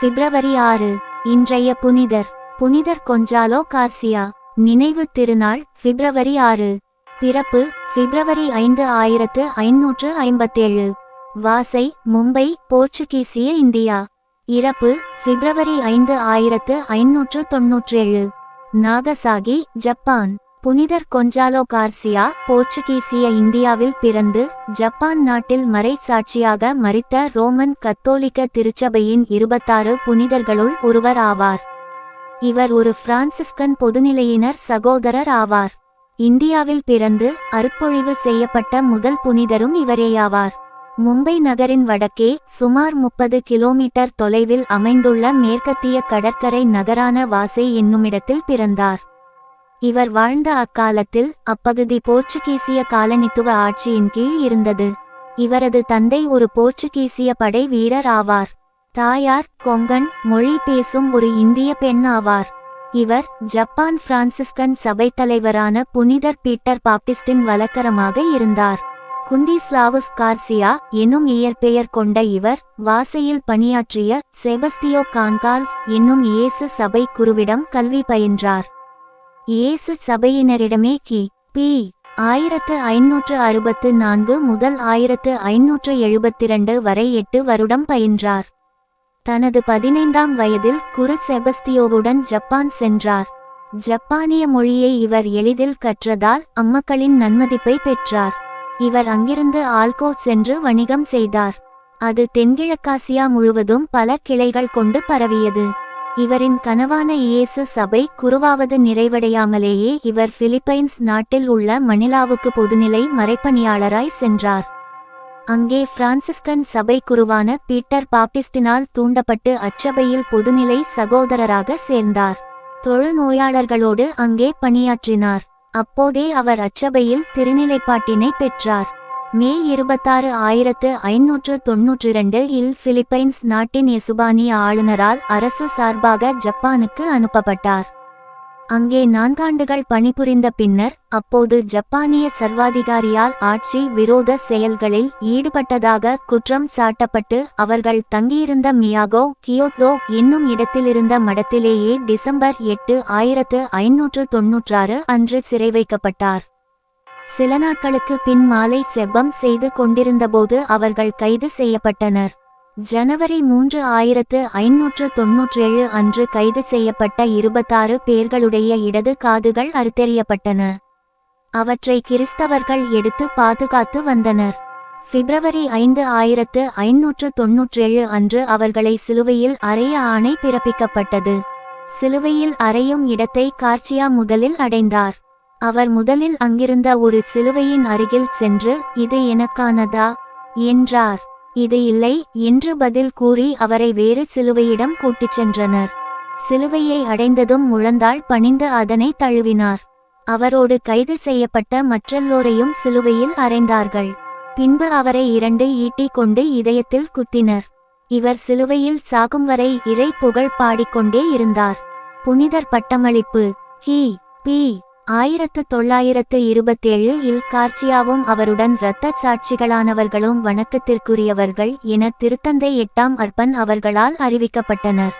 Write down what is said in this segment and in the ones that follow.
பிப்ரவரி ஆறு இன்றைய புனிதர். புனிதர் கொஞ்சாலோ கார்சியா நினைவு திருநாள் பிப்ரவரி ஆறு. பிறப்பு பிப்ரவரி ஐந்து ஆயிரத்து ஐநூற்று ஐம்பத்தேழு. வாசை மும்பை போர்ச்சுகீசிய இந்தியா. இறப்பு பிப்ரவரி ஐந்து ஆயிரத்து ஐநூற்று தொன்னூற்றேழு. நாகசாகி ஜப்பான். புனிதர் கொஞ்சாலோ கார்சியா போர்ச்சுகீசிய இந்தியாவில் பிறந்து ஜப்பான் நாட்டில் மறைச்சாட்சியாக மறித்த ரோமன் கத்தோலிக்க திருச்சபையின் இருபத்தாறு புனிதர்களுள் ஒருவர் ஆவார். இவர் ஒரு பிரான்சிஸ்கன் பொதுநிலையினர் சகோதரர் ஆவார். இந்தியாவில் பிறந்து அருட்பொழிவு செய்யப்பட்ட முதல் புனிதரும் இவரேயாவார். மும்பை நகரின் வடக்கே சுமார் முப்பது கிலோமீட்டர் தொலைவில் அமைந்துள்ள மேற்கத்திய கடற்கரை நகரான வாசை என்னுமிடத்தில் பிறந்தார். இவர் வாழ்ந்த அக்காலத்தில் அப்பகுதி போர்ச்சுகீசிய காலனித்துவ ஆட்சியின் கீழ் இருந்தது. இவரது தந்தை ஒரு போர்ச்சுகீசிய படை வீரர் ஆவார். தாயார் கொங்கன் மொழி பேசும் ஒரு இந்திய பெண் ஆவார். இவர் ஜப்பான் பிரான்சிஸ்கன் சபைத் தலைவரான புனிதர் பீட்டர் பாப்டிஸ்டின் வழக்கரமாக இருந்தார். குண்டிஸ்லாவுஸ் கார்சியா எனும் இயற்பெயர் கொண்ட இவர் வாசையில் பணியாற்றிய செபஸ்டியோ கான்கால்ஸ் என்னும் இயேசு சபை குருவிடம் கல்வி பயின்றார். இயேசு சபையினரிடமே கி. பி. ஆயிரத்து ஐநூற்று அறுபத்து நான்கு முதல் ஆயிரத்து ஐநூற்று எழுபத்திரண்டு வரை எட்டு வருடம் பயின்றார். தனது பதினைந்தாம் வயதில் குரு செபஸ்தியோவுடன் ஜப்பான் சென்றார். ஜப்பானிய மொழியை இவர் எளிதில் கற்றதால் அம்மக்களின் நன்மதிப்பை பெற்றார். இவர் அங்கிருந்து ஆல்கோ சென்று வணிகம் செய்தார். அது தென்கிழக்காசியா முழுவதும் பல கிளைகள் கொண்டு பரவியது. இவரின் கனவான இயேசு சபை குருவாவது நிறைவடையாமலேயே இவர் பிலிப்பைன்ஸ் நாட்டில் உள்ள மணிலாவுக்கு பொதுநிலை மறைப்பணியாளராய் சென்றார். அங்கே பிரான்சிஸ்கன் சபை குருவான பீட்டர் பாப்டிஸ்டினால் தூண்டப்பட்டு அச்சபையில் பொதுநிலை சகோதரராக சேர்ந்தார். தொழுநோயாளர்களோடு அங்கே பணியாற்றினார். அப்போதே அவர் அச்சபையில் திருநிலைப்பாட்டினை பெற்றார். மே இருபத்தாறு ஆயிரத்து ஐநூற்று தொன்னூற்றிரண்டு இல் பிலிப்பைன்ஸ் நாட்டின் எசுபானிய ஆளுநரால் அரசு சார்பாக ஜப்பானுக்கு அனுப்பப்பட்டார். அங்கே நான்காண்டுகள் பணிபுரிந்த பின்னர் அப்போது ஜப்பானிய சர்வாதிகாரியால் ஆட்சி விரோத செயல்களில் ஈடுபட்டதாக குற்றம் சாட்டப்பட்டு அவர்கள் தங்கியிருந்த மியாகோ கியோட்டோ என்னும் இடத்திலிருந்த மடத்திலேயே டிசம்பர் எட்டு ஆயிரத்து ஐநூற்று தொன்னூற்றாறு அன்று சிறை வைக்கப்பட்டார் சில நாட்களுக்கு பின் மாலை செவ்வம் செய்து கொண்டிருந்தபோது அவர்கள் கைது செய்யப்பட்டனர். ஜனவரி மூன்று ஆயிரத்து ஐநூற்று தொன்னூற்றேழு அன்று கைது செய்யப்பட்ட இருபத்தாறு பேர்களுடைய இடது காதுகள் அறுத்தெறியப்பட்டன. அவற்றை கிறிஸ்தவர்கள் எடுத்து பாதுகாத்து வந்தனர். பிப்ரவரி ஐந்து ஆயிரத்து ஐநூற்று தொன்னூற்றேழு அன்று அவர்களை சிலுவையில் அறைய ஆணை பிறப்பிக்கப்பட்டது. சிலுவையில் அறையும் இடத்தை கார்ச்சியா முதலில் அடைந்தார். அவர் முதலில் அங்கிருந்த ஒரு சிலுவையின் அருகில் சென்று இது எனக்கானதா? என்றார். இது இல்லை என்று பதில் கூறி அவரை வேறு சிலுவையிடம் கூட்டிச் சென்றனர். சிலுவையை அடைந்ததும் முழந்தாள் பணிந்து அதனை தழுவினார். அவரோடு கைது செய்யப்பட்ட மற்றெல்லோரையும் சிலுவையில் அறைந்தார்கள். பின்பு அவரை இரண்டு ஈட்டி கொண்டு இதயத்தில் குத்தினர். இவர் சிலுவையில் சாகும் வரை இறை புகழ் பாடிக்கொண்டே இருந்தார். புனிதர் பட்டமளிப்பு. ஹி. பி. ஆயிரத்து தொள்ளாயிரத்து இருபத்தேழு இல் கார்ச்சியாவும் அவருடன் இரத்த சாட்சிகளானவர்களும் வணக்கத்திற்குரியவர்கள் என திருத்தந்தை எட்டாம் அர்பன் அவர்களால் அறிவிக்கப்பட்டனர்.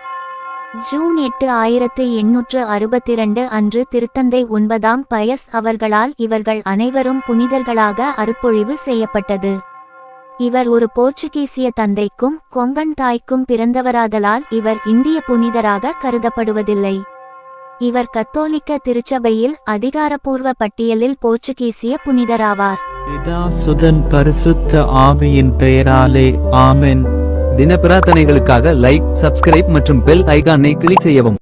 ஜூன் எட்டு ஆயிரத்து எண்ணூற்று அறுபத்திரண்டு அன்று திருத்தந்தை ஒன்பதாம் பயஸ் அவர்களால் இவர்கள் அனைவரும் புனிதர்களாக அருப்பொழிவு செய்யப்பட்டது. இவர் ஒரு போர்ச்சுகீசிய தந்தைக்கும் கொங்கன் தாய்க்கும் பிறந்தவராதலால் இவர் இந்திய புனிதராக கருதப்படுவதில்லை. இவர் கத்தோலிக்க திருச்சபையில் அதிகாரப்பூர்வ பட்டியலில் போர்ச்சுகீசிய புனிதராவார். பிதா சுதன் பரிசுத்த ஆவியின் பெயராலே ஆமென். தின பிரார்த்தனைகளுக்காக லைக் சப்ஸ்கிரைப் மற்றும் பெல் ஐகானை கிளிக் செய்யவும்.